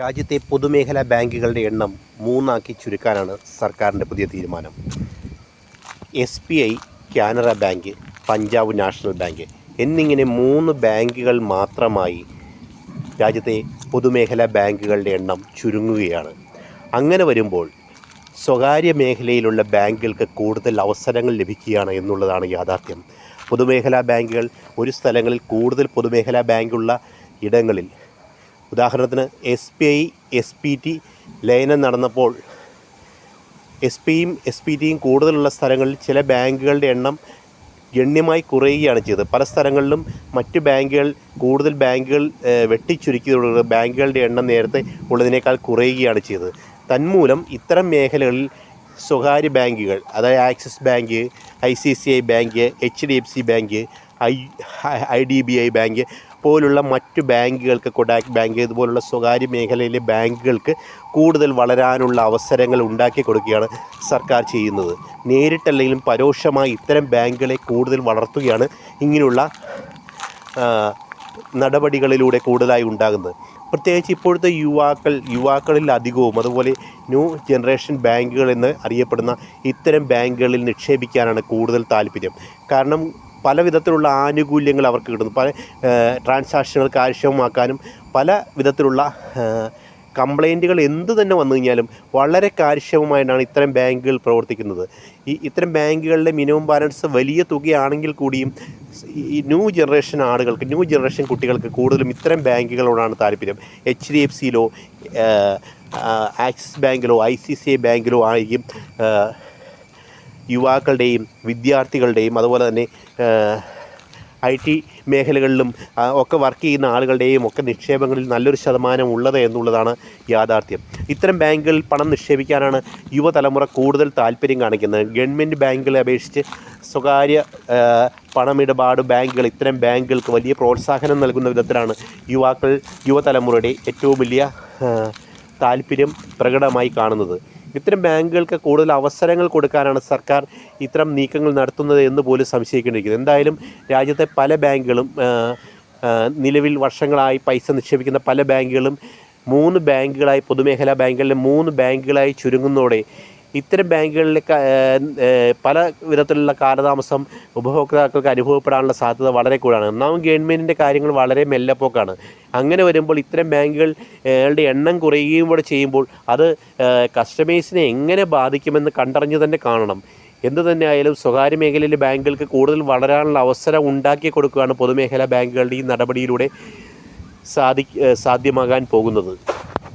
രാജ്യത്തെ പൊതുമേഖലാ ബാങ്കുകളുടെ എണ്ണം മൂന്നാക്കി ചുരുക്കാനാണ് സർക്കാരിന്റെ പുതിയ തീരുമാനം. S B I Canara bank Punjab national bank എന്നിങ്ങനെ മൂന്ന് ബാങ്കുകൾ മാത്രമായി രാജ്യത്തെ പൊതുമേഖലാ ബാങ്കുകളുടെ എണ്ണം ചുരുങ്ങുകയാണ്. അങ്ങനെ വരുമ്പോൾ സ്വകാര്യ മേഖലയിലുള്ള ബാങ്കുകൾക്ക് കൂടുതൽ അവസരങ്ങൾ ലഭിക്കുകയാണ് എന്നുള്ളതാണ് യാഥാർത്ഥ്യം. പൊതുമേഖലാ ബാങ്കുകൾ ഒരു സ്ഥലങ്ങളിൽ കൂടുതൽ പൊതുമേഖലാ ബാങ്കുള്ള ഇടങ്ങളിൽ ഉദാഹരണത്തിന് S B I S B T ലയനം നടന്നപ്പോൾ എസ് പിയും എസ് പി ടിയും കൂടുതലുള്ള സ്ഥലങ്ങളിൽ ചില ബാങ്കുകളുടെ എണ്ണം ഗണ്യമായി കുറയുകയാണ് ചെയ്തത്. പല സ്ഥലങ്ങളിലും മറ്റ് ബാങ്കുകൾ കൂടുതൽ ബാങ്കുകൾ ഏഹ്, വെട്ടിച്ചുരുക്കിയതോടെ ബാങ്കുകളുടെ എണ്ണം നേരത്തെ ഉള്ളതിനേക്കാൾ കുറയുകയാണ് ചെയ്തത്. തന്മൂലം ഇത്തരം മേഖലകളിൽ സ്വകാര്യ ബാങ്കുകൾ അതായത് axis bank I C C I bank H D F C bank I I D B I bank പോലുള്ള മറ്റു ബാങ്കുകൾക്ക് കൊഡാക് ബാങ്ക് ഇതുപോലുള്ള സ്വകാര്യ മേഖലയിലെ ബാങ്കുകൾക്ക് കൂടുതൽ വളരാനുള്ള അവസരങ്ങൾ ഉണ്ടാക്കി കൊടുക്കുകയാണ് സർക്കാർ ചെയ്യുന്നത്. നേരിട്ടല്ലെങ്കിലും പരോക്ഷമായി ഇത്തരം ബാങ്കുകളെ കൂടുതൽ വളർത്തുകയാണ് ഇങ്ങനെയുള്ള നടപടികളിലൂടെ കൂടുതലായി ഉണ്ടാകുന്നത്. പ്രത്യേകിച്ച് ഇപ്പോഴത്തെ യുവാക്കൾ യുവാക്കളിൽ അധികവും അതുപോലെ ന്യൂ ജനറേഷൻ ബാങ്കുകൾ എന്ന് അറിയപ്പെടുന്ന ഇത്തരം ബാങ്കുകളിൽ നിക്ഷേപിക്കാനാണ് കൂടുതൽ താല്പര്യം. കാരണം പല വിധത്തിലുള്ള ആനുകൂല്യങ്ങൾ അവർക്ക് കിട്ടുന്നു. പല ട്രാൻസാക്ഷനുകൾ കാര്യക്ഷമമാക്കാനും പല വിധത്തിലുള്ള കംപ്ലൈന്റുകൾ എന്ത് തന്നെ വന്നു കഴിഞ്ഞാലും വളരെ കാര്യക്ഷമമായിട്ടാണ് ഇത്തരം ബാങ്കുകൾ പ്രവർത്തിക്കുന്നത്. ഈ ഇത്തരം ബാങ്കുകളുടെ മിനിമം ബാലൻസ് വലിയ തുകയാണെങ്കിൽ കൂടിയും ഈ ന്യൂ ജനറേഷൻ ആളുകൾക്ക് ന്യൂ ജനറേഷൻ കുട്ടികൾക്ക് കൂടുതലും ഇത്തരം ബാങ്കുകളോടാണ് താല്പര്യം. എച്ച് ഡി എഫ് സിയിലോ ആക്സിസ് ബാങ്കിലോ ഐ സി സി ഐ ബാങ്കിലോ ആയിരിക്കും യുവാക്കളുടെയും വിദ്യാർത്ഥികളുടെയും അതുപോലെ തന്നെ ഐ ടി മേഖലകളിലും ഒക്കെ വർക്ക് ചെയ്യുന്ന ആളുകളുടെയും ഒക്കെ നിക്ഷേപങ്ങളിൽ നല്ലൊരു ശതമാനം ഉള്ളത് എന്നുള്ളതാണ് യാഥാർത്ഥ്യം. ഇത്തരം ബാങ്കുകളിൽ പണം നിക്ഷേപിക്കാനാണ് യുവതലമുറ കൂടുതൽ താല്പര്യം കാണിക്കുന്നത്. ഗവൺമെന്റ് ബാങ്കുകളെ അപേക്ഷിച്ച് സ്വകാര്യ പണമിടപാട് ബാങ്കുകൾ ഇത്തരം ബാങ്കുകൾക്ക് വലിയ പ്രോത്സാഹനം നൽകുന്ന വിധത്തിലാണ് യുവാക്കൾ യുവതലമുറയുടെ ഏറ്റവും വലിയ താല്പര്യം പ്രകടമായി കാണുന്നത്. ഇത്തരം ബാങ്കുകൾക്ക് കൂടുതൽ അവസരങ്ങൾ കൊടുക്കാനാണ് സർക്കാർ ഇത്തരം നീക്കങ്ങൾ നടത്തുന്നത് എന്ന് പോലും സംശയിക്കേണ്ടിയിരിക്കുന്നത് എന്തായാലും രാജ്യത്തെ പല ബാങ്കുകളും നിലവിൽ വർഷങ്ങളായി പൈസ നിക്ഷേപിക്കുന്ന പല ബാങ്കുകളും മൂന്ന് ബാങ്കുകളായി പൊതുമേഖലാ ബാങ്കുകളിലെ മൂന്ന് ബാങ്കുകളായി ചുരുങ്ങുന്നതോടെ ഇത്തരം ഏ, പല വിധത്തിലുള്ള കാലതാമസം ഉപഭോക്താക്കൾക്ക് അനുഭവപ്പെടാനുള്ള സാധ്യത വളരെ കൂടുതലാണ്. ഒന്നാമത് ഗവൺമെന്റിന്റെ കാര്യങ്ങൾ വളരെ മെല്ലപ്പോക്കാണ്. അങ്ങനെ വരുമ്പോൾ ഇത്തരം ബാങ്കുകളുടെ എണ്ണം കുറയുകയും കൂടെ ചെയ്യുമ്പോൾ അത് കസ്റ്റമേഴ്സിനെ എങ്ങനെ ബാധിക്കുമെന്ന് കണ്ടറിഞ്ഞ് തന്നെ കാണണം. എന്തു തന്നെ ആയാലും സ്വകാര്യ മേഖലയിലെ ബാങ്കുകൾക്ക് കൂടുതൽ വളരാനുള്ള അവസരം ഉണ്ടാക്കി കൊടുക്കുകയാണ് പൊതുമേഖലാ ബാങ്കുകളുടെ ഈ നടപടിയിലൂടെ സാധി സാധ്യമാകാൻ പോകുന്നത്.